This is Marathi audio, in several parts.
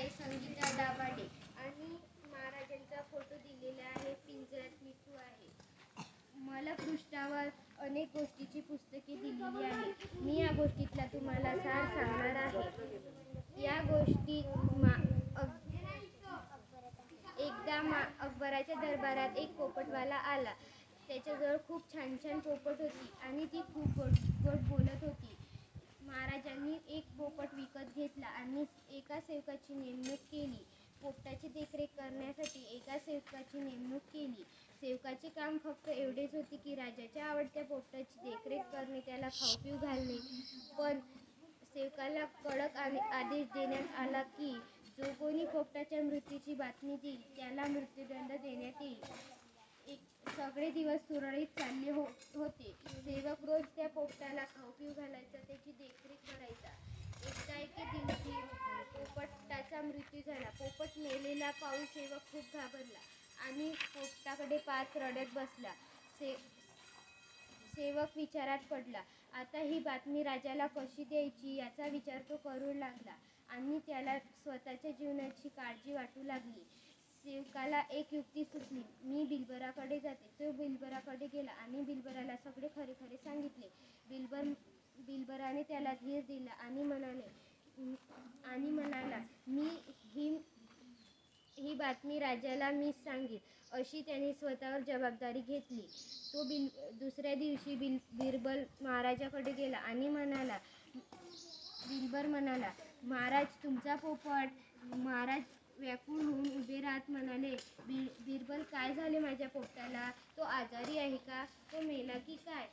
आहे संगीता दाभाडे. आणि महाराजांचा फोटो दिलेला आहे पिंजऱ्यात मिठू आहे. मला पृष्ठावर अनेक गोष्टीची पुस्तके दिलेली आहे. मी या गोष्टीतला तुम्हाला सार सांगणार आहे. या गोष्टी मा अक- एकदा मा अकबराच्या दरबारात एक पोपटवाला आला. त्याच्याजवळ खूप छान छान पोपट होती. आणि ती खूप गोड गोड बोलत त्यांनी एक पोपट विकत घेतला आणि एका सेवकाची नेमणूक केली. पोपटाची देखरेख करण्यासाठी एका सेवकाची नेमणूक केली. सेवकाचे काम फक्त एवढेच होते की राजाच्या आवडत्या पोपटाची देखरेख करणे त्याला खाऊ पिऊ घालणे. पण सेवकाला कडक आणि आदेश देण्यात आला की जो कोणी पोपटाच्या मृत्यूची बातमी देईल त्याला मृत्यूदंड देण्यात येईल. एक सगळे दिवस सुरळीत चालले हो होते. सेवक रोज त्या पोपटाला खाऊ पिऊ घालायचा ते देखरेख करायचा एकदा एके दिवशी पोपटाचा मृत्यू झाला पोपट मेलेला पाहून सेवक खूप घाबरला. आणि पोपटाकडे पाच रडत बसला. से सेवक विचारात पडला. आता ही बातमी राजाला कशी द्यायची याचा विचार तो करू लागला आणि त्याला स्वतःच्या जीवनाची काळजी वाटू लागली. सेवकाला एक युक्ती सुचली. मी बिलबराकडे जाते. तो बिलबराकडे गेला आणि बिलबराला सगळे खरे खरे सांगितले. बिलबर बिलबराने त्याला धीर दिला आणि म्हणाले आणि म्हणाला मी ही ही बातमी राजाला मीच सांगेल अशी त्याने स्वतःवर जबाबदारी घेतली. तो बिल दुसऱ्या दिवशी बिल बिरबल महाराजाकडे गेला आणि म्हणाला बिरबल म्हणाला महाराज तुमचा पोपट महाराज व्याकुळ होऊन उभे राहत म्हणाले बिर बिरबल काय झाले माझ्या पोपटाला? तो आजारी आहे का? तो मेला की काय?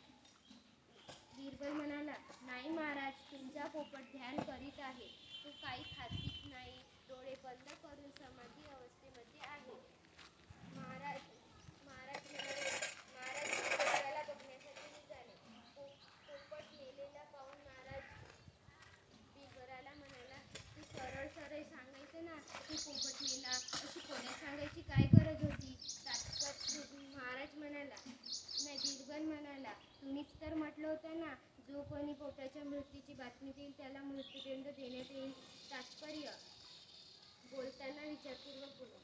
बिरबल म्हणाला तुमचा पोपट ध्यान करीत आहे. तू काही खातीत नाही डोळे बंद करून समाधी अवस्थेमध्ये आहे. महाराज महाराज म्हणाले महाराज पोपटाला बघण्यासाठी निघाले पो- पोपट नेलेला पाहून महाराज बिगराला म्हणाला तू सरळ सरळ सांगायचं ना की पोपट नेला अशी कोण्यात सांगायची काय गरज होती तात्पर महाराज म्हणाला नाही बिरबल म्हणाला तर म्हटलं होतं ना जो कोणी पोटाच्या मृत्यूची बातमी देईल त्याला मृत्यूदंड देण्यात येईल. तात्पर्य बोलताना विचारपूर्वक बोला.